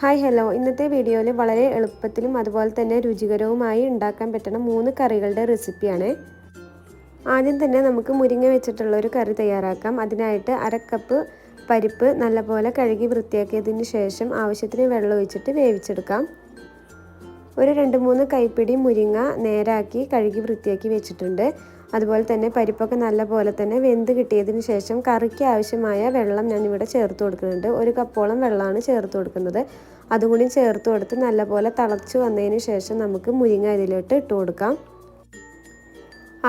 Hi hello ഇന്നത്തെ വീഡിയോയിൽ വളരെ എളുപ്പത്തിലും അതുപോലെ തന്നെ രുചികരവുമായി ഉണ്ടാക്കാൻ പറ്റുന്ന മൂന്ന് കറികളുടെ റെസിപ്പിയാണ് ആദ്യം തന്നെ നമുക്ക് മുരിങ്ങ വെച്ചിട്ടുള്ള ഒരു കറി തയ്യാറാക്കാം. അതിനായിട്ട് അരക്കപ്പ് കപ്പ് പരിപ്പ് നല്ലപോലെ കഴുകി വൃത്തിയാക്കിയതിന് ശേഷം ആവശ്യത്തിന് വെള്ളം ഒഴിച്ചിട്ട് വേവിച്ചെടുക്കാം. ഒരു രണ്ട് മൂന്ന് കൈപ്പിടി മുരിങ്ങ നേരാക്കി കഴുകി വൃത്തിയാക്കി വെച്ചിട്ടുണ്ട്. അതുപോലെ തന്നെ പരിപ്പൊക്കെ നല്ല പോലെ തന്നെ വെന്ത് കിട്ടിയതിന് ശേഷം കറിക്ക് ആവശ്യമായ വെള്ളം ഞാൻ ഇവിടെ ചേർത്ത് കൊടുക്കുന്നുണ്ട്. ഒരു കപ്പോളം വെള്ളമാണ് ചേർത്ത് കൊടുക്കുന്നത്. അതുകൂടി ചേർത്ത് കൊടുത്ത് നല്ലപോലെ തിളച്ച് വന്നതിന് ശേഷം നമുക്ക് മുരിങ്ങ ഇതിലോട്ട് ഇട്ട് കൊടുക്കാം.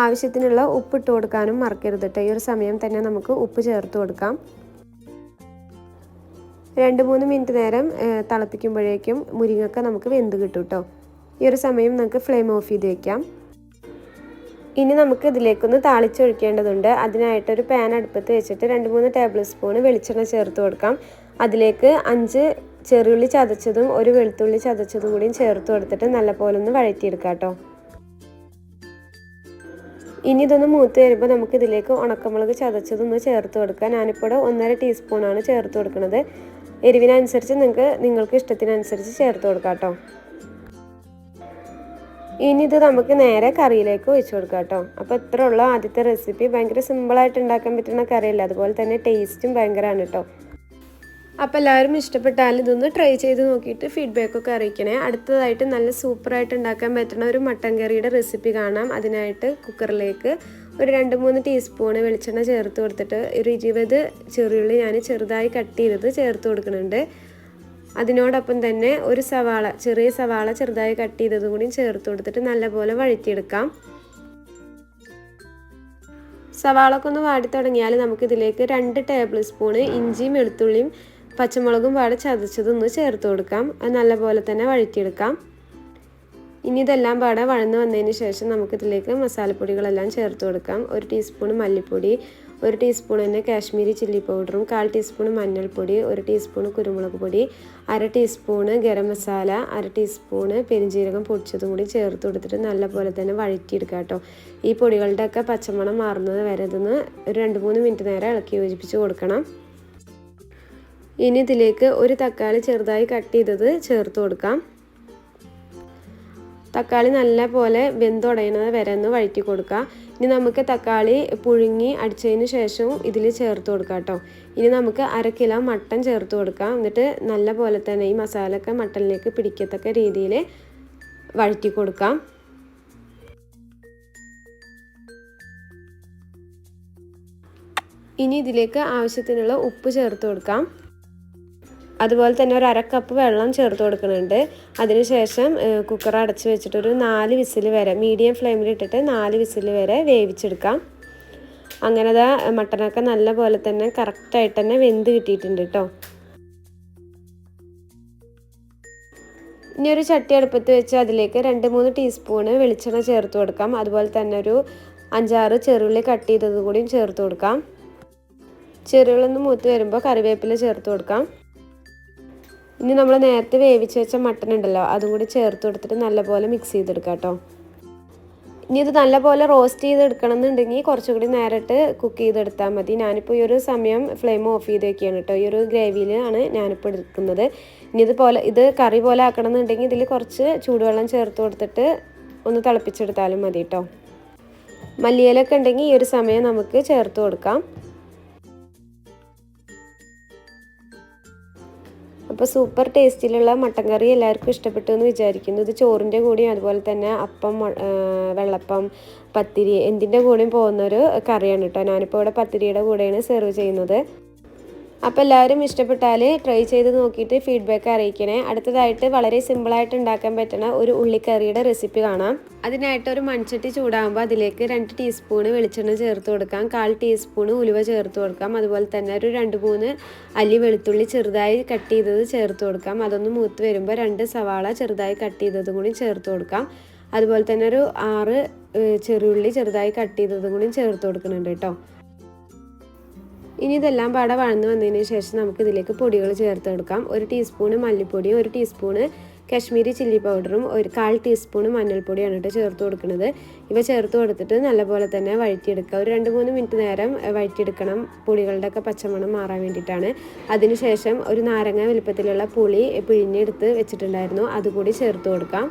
ആവശ്യത്തിനുള്ള ഉപ്പ് ഇട്ട് കൊടുക്കാനും മറക്കരുത് കേട്ടോ ഈ ഒരു സമയം തന്നെ നമുക്ക് ഉപ്പ് ചേർത്ത് കൊടുക്കാം. രണ്ട് മൂന്ന് മിനിറ്റ് നേരം തിളപ്പിക്കുമ്പോഴേക്കും മുരിങ്ങക്ക നമുക്ക് വെന്ത് കിട്ടും കേട്ടോ ഈ ഒരു സമയം നമുക്ക് ഫ്ലെയിം ഓഫ് ചെയ്ത് വെക്കാം. ഇനി നമുക്ക് ഇതിലേക്കൊന്ന് താളിച്ചൊഴിക്കേണ്ടതുണ്ട്. അതിനായിട്ടൊരു പാൻ അടുപ്പത്ത് വെച്ചിട്ട് രണ്ട് മൂന്ന് ടേബിൾ സ്പൂൺ വെളിച്ചെണ്ണ ചേർത്ത് കൊടുക്കാം. അതിലേക്ക് അഞ്ച് ചെറിയുള്ളി ചതച്ചതും ഒരു വെളുത്തുള്ളി ചതച്ചതും കൂടിയും ചേർത്ത് കൊടുത്തിട്ട് നല്ലപോലെ ഒന്ന് വഴറ്റിയെടുക്കാം കേട്ടോ. ഇനി ഇതൊന്ന് മൂത്ത് വരുമ്പോൾ നമുക്ക് ഇതിലേക്ക് ഉണക്കമുളക് ചതച്ചതൊന്ന് ചേർത്ത് കൊടുക്കാം. ഞാനിപ്പോൾ ഒന്നര ടീസ്പൂണാണ് ചേർത്ത് കൊടുക്കുന്നത് എരിവിനനുസരിച്ച് നിങ്ങൾക്ക് നിങ്ങൾക്ക് ഇഷ്ടത്തിനനുസരിച്ച് ചേർത്ത് കൊടുക്കാം കേട്ടോ. ഇനി ഇത് നമുക്ക് നേരെ കറിയിലേക്ക് ഒഴിച്ചു കൊടുക്കാം കേട്ടോ. അപ്പോൾ ഇത്ര ഉള്ള ആദ്യത്തെ റെസിപ്പി ഭയങ്കര സിമ്പിളായിട്ട് ഉണ്ടാക്കാൻ പറ്റുന്ന കറിയല്ല? അതുപോലെ തന്നെ ടേസ്റ്റും ഭയങ്കരമാണ് കേട്ടോ. അപ്പോൾ എല്ലാവരും ഇഷ്ടപ്പെട്ടാൽ ഇതൊന്ന് ട്രൈ ചെയ്ത് നോക്കിയിട്ട് ഫീഡ്ബാക്കൊക്കെ അറിയിക്കണേ. അടുത്തതായിട്ട് നല്ല സൂപ്പറായിട്ട് ഉണ്ടാക്കാൻ പറ്റുന്ന ഒരു മട്ടൻ കറിയുടെ റെസിപ്പി കാണാം. അതിനായിട്ട് കുക്കറിലേക്ക് ഒരു രണ്ട് മൂന്ന് ടീസ്പൂണ് വെളിച്ചെണ്ണ ചേർത്ത് കൊടുത്തിട്ട് ഒരു ഇരുപത് ചെറിയുള്ളി ഞാൻ ചെറുതായി കട്ട് ചെയ്തത് ചേർത്ത് കൊടുക്കുന്നുണ്ട്. അതിനോടൊപ്പം തന്നെ ഒരു സവാള ചെറിയ സവാള ചെറുതായി കട്ട് ചെയ്തതും കൂടി ചേർത്ത് കൊടുത്തിട്ട് നല്ലപോലെ വഴറ്റിയെടുക്കാം. സവാളൊക്കെ ഒന്ന് വാടി തുടങ്ങിയാൽ നമുക്കിതിലേക്ക് രണ്ട് ടേബിൾ സ്പൂണ് ഇഞ്ചിയും വെളുത്തുള്ളിയും പച്ചമുളകും പാടെ ചതച്ചതൊന്ന് ചേർത്ത് കൊടുക്കാം. അത് നല്ലപോലെ തന്നെ വഴറ്റിയെടുക്കാം. ഇനി ഇതെല്ലാം പാടെ വഴന്ന് വന്നതിന് ശേഷം നമുക്കിതിലേക്ക് മസാലപ്പൊടികളെല്ലാം ചേർത്ത് കൊടുക്കാം. ഒരു ടീസ്പൂൺ മല്ലിപ്പൊടി ഒരു ടീസ്പൂൺ തന്നെ കാശ്മീരി ചില്ലി പൗഡറും കാൽ ടീസ്പൂൺ മഞ്ഞൾപ്പൊടി ഒരു ടീസ്പൂൺ കുരുമുളക് പൊടി അര ടീസ്പൂണ് ഗരം മസാല അര ടീസ്പൂണ് പെരിഞ്ജീരകം പൊടിച്ചതും കൂടി ചേർത്ത് കൊടുത്തിട്ട് നല്ലപോലെ തന്നെ വഴറ്റിയെടുക്കുക കേട്ടോ. ഈ പൊടികളുടെയൊക്കെ പച്ചമണം മാറുന്നത് വരെ ഇതൊന്ന് ഒരു രണ്ട് മൂന്ന് മിനിറ്റ് നേരം ഇളക്കി യോജിപ്പിച്ച് കൊടുക്കണം. ഇനി ഇതിലേക്ക് ഒരു തക്കാളി ചെറുതായി കട്ട് ചെയ്തത് ചേർത്ത് കൊടുക്കാം. തക്കാളി നല്ല പോലെ വെന്തുടയുന്നത് വരെ ഒന്ന് വഴറ്റി കൊടുക്കുക ഇനി നമുക്ക് തക്കാളി പുഴുങ്ങി അടിച്ചതിന് ശേഷവും ഇതിൽ ചേർത്ത് കൊടുക്കാം കേട്ടോ ഇനി നമുക്ക് അര കിലോ മട്ടൻ ചേർത്ത് കൊടുക്കാം. എന്നിട്ട് നല്ല പോലെ തന്നെ ഈ മസാലയൊക്കെ മട്ടനിലേക്ക് പിടിക്കത്തക്ക രീതിയിൽ വഴറ്റി കൊടുക്കാം. ഇനി ഇതിലേക്ക് ആവശ്യത്തിനുള്ള ഉപ്പ് ചേർത്ത് കൊടുക്കാം. അതുപോലെ തന്നെ ഒരു അരക്കപ്പ് കപ്പ് വെള്ളം ചേർത്ത് കൊടുക്കുന്നുണ്ട്. അതിനുശേഷം കുക്കർ അടച്ച് വെച്ചിട്ട് ഒരു നാല് വിസിൽ വരെ മീഡിയം ഫ്ലെയിമിൽ ഇട്ടിട്ട് നാല് വിസിൽ വരെ വേവിച്ചെടുക്കാം. അങ്ങനെ ദാ മട്ടനൊക്കെ നല്ല പോലെ തന്നെ കറക്റ്റായിട്ട് തന്നെ വെന്ത് കിട്ടിയിട്ടുണ്ട് കേട്ടോ ഇനി ഒരു ചട്ടി അടുപ്പത്ത് വെച്ച് അതിലേക്ക് രണ്ട് മൂന്ന് ടീസ്പൂണ് വെളിച്ചെണ്ണ ചേർത്ത് കൊടുക്കാം. അതുപോലെ തന്നെ ഒരു അഞ്ചാറ് ചെറുള്ളി കട്ട് ചെയ്തത് കൂടിയും ചേർത്ത് കൊടുക്കാം. ചെറുകളൊന്ന് മൂത്ത് വരുമ്പോൾ കറിവേപ്പില ചേർത്ത് കൊടുക്കാം. ഇനി നമ്മൾ നേരത്തെ വേവിച്ച് വെച്ച മട്ടൺ ഉണ്ടല്ലോ അതും കൂടി ചേർത്ത് കൊടുത്തിട്ട് നല്ലപോലെ മിക്സ് ചെയ്തെടുക്കാം കേട്ടോ. ഇനി ഇത് നല്ലപോലെ റോസ്റ്റ് ചെയ്തെടുക്കണം എന്നുണ്ടെങ്കിൽ കുറച്ചുകൂടി നേരിട്ട് കുക്ക് ചെയ്തെടുത്താൽ മതി. ഞാനിപ്പോൾ ഈ ഒരു സമയം ഫ്ലെയിം ഓഫ് ചെയ്ത് വെക്കുകയാണ് കേട്ടോ. ഈ ഒരു ഗ്രേവിയിലാണ് ഞാനിപ്പോൾ എടുക്കുന്നത്. ഇനി ഇതുപോലെ ഇത് കറി പോലെ ആക്കണം എന്നുണ്ടെങ്കിൽ ഇതിൽ കുറച്ച് ചൂടുവെള്ളം ചേർത്ത് കൊടുത്തിട്ട് ഒന്ന് തിളപ്പിച്ചെടുത്താലും മതി കേട്ടോ. മല്ലിയിലൊക്കെ ഉണ്ടെങ്കിൽ ഈ ഒരു സമയം നമുക്ക് ചേർത്ത് കൊടുക്കാം. അപ്പോൾ സൂപ്പർ ടേസ്റ്റിലുള്ള മട്ടൻ കറി എല്ലാവർക്കും ഇഷ്ടപ്പെട്ടു എന്ന് വിചാരിക്കുന്നു. ഇത് ചോറിന്റെ കൂടെയും അതുപോലെ തന്നെ അപ്പം വെള്ളപ്പം പത്തിരി എന്തിന്റെ കൂടെയും പോകുന്നൊരു കറിയാണ് കേട്ടോ ഞാനിപ്പോൾ ഇവിടെ പത്തിരിയുടെ കൂടെയാണ് സെർവ് ചെയ്യുന്നത്. അപ്പോൾ എല്ലാവരും ഇഷ്ടപ്പെട്ടാൽ ട്രൈ ചെയ്ത് നോക്കിയിട്ട് ഫീഡ്ബാക്ക് അറിയിക്കണേ. അടുത്തതായിട്ട് വളരെ സിമ്പിളായിട്ട് ഉണ്ടാക്കാൻ പറ്റുന്ന ഒരു ഉള്ളിക്കറിയുടെ റെസിപ്പി കാണാം. അതിനായിട്ട് ഒരു മൺചട്ടി ചൂടാകുമ്പോൾ അതിലേക്ക് രണ്ട് ടീസ്പൂണ് വെളിച്ചെണ്ണ ചേർത്ത് കൊടുക്കാം. കാൽ ടീസ്പൂണ് ഉലുവ ചേർത്ത് കൊടുക്കാം. അതുപോലെ തന്നെ ഒരു രണ്ട് മൂന്ന് അല്ലി വെളുത്തുള്ളി ചെറുതായി കട്ട് ചെയ്തത് ചേർത്ത് കൊടുക്കാം. അതൊന്ന് മൂത്ത് വരുമ്പോൾ രണ്ട് സവാള ചെറുതായി കട്ട് ചെയ്തതും കൂടി ചേർത്ത് കൊടുക്കാം. അതുപോലെ തന്നെ ഒരു ആറ് ചെറിയുള്ളി ചെറുതായി കട്ട് ചെയ്തതും കൂടി ചേർത്ത് കൊടുക്കുന്നുണ്ട് കേട്ടോ. ഇനി ഇതെല്ലാം പാടെ വഴന്ന് വന്നതിന് ശേഷം നമുക്ക് ഇതിലേക്ക് പൊടികൾ ചേർത്ത് കൊടുക്കാം. ഒരു ടീസ്പൂണ് മല്ലിപ്പൊടിയും ഒരു ടീസ്പൂണ് കാശ്മീരി ചില്ലി പൗഡറും ഒരു കാൽ ടീസ്പൂണ് മഞ്ഞൾപ്പൊടിയാണ് കേട്ടോ ചേർത്ത് കൊടുക്കുന്നത്. ഇവ ചേർത്ത് കൊടുത്തിട്ട് നല്ലപോലെ തന്നെ വഴറ്റിയെടുക്കുക. ഒരു രണ്ട് മൂന്ന് മിനിറ്റ് നേരം വഴറ്റിയെടുക്കണം. പൊടികളുടെയൊക്കെ പച്ചമണം മാറാൻ വേണ്ടിയിട്ടാണ്. അതിനുശേഷം ഒരു നാരങ്ങ വലുപ്പത്തിലുള്ള പുളി പിഴിഞ്ഞെടുത്ത് വെച്ചിട്ടുണ്ടായിരുന്നു. അതുകൂടി ചേർത്ത് കൊടുക്കാം.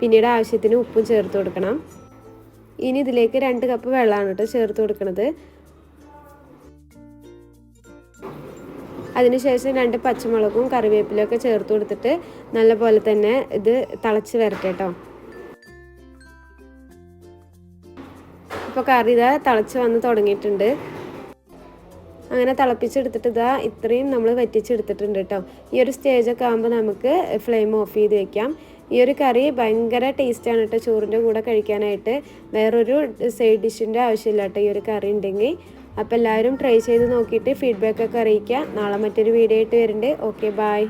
പിന്നീട് ആവശ്യത്തിന് ഉപ്പും ചേർത്ത് കൊടുക്കണം. ഇനി ഇതിലേക്ക് രണ്ട് കപ്പ് വെള്ളമാണ് കേട്ടോ ചേർത്ത് കൊടുക്കുന്നത്. അതിനുശേഷം രണ്ട് പച്ചമുളകും കറിവേപ്പിലൊക്കെ ചേർത്ത് കൊടുത്തിട്ട് നല്ലപോലെ തന്നെ ഇത് തിളച്ച് വരട്ടെ കേട്ടോ ഇപ്പോൾ കറി ഇതാ തിളച്ച് വന്ന് തുടങ്ങിയിട്ടുണ്ട്. അങ്ങനെ തിളപ്പിച്ചെടുത്തിട്ട് ഇതാ ഇത്രയും നമ്മൾ വറ്റിച്ചെടുത്തിട്ടുണ്ട് കേട്ടോ ഈ ഒരു സ്റ്റേജൊക്കെ ആകുമ്പോൾ നമുക്ക് ഫ്ലെയിം ഓഫ് ചെയ്ത് വെക്കാം. ഈ ഒരു കറി ഭയങ്കര ടേസ്റ്റാണ് കേട്ടോ ചോറിന്റെ കൂടെ കഴിക്കാനായിട്ട് വേറൊരു സൈഡ് ഡിഷിന്റെ ആവശ്യമില്ല കേട്ടോ ഈ ഒരു കറി ഉണ്ടെങ്കിൽ അപ്പോൾ എല്ലാവരും ട്രൈ ചെയ്ത് നോക്കിയിട്ട് ഫീഡ്ബാക്ക് ഒക്കെ അറിയിക്കുക. നാളെ മറ്റൊരു വീഡിയോ ആയിട്ട് വരുന്നുണ്ട്. Okay bye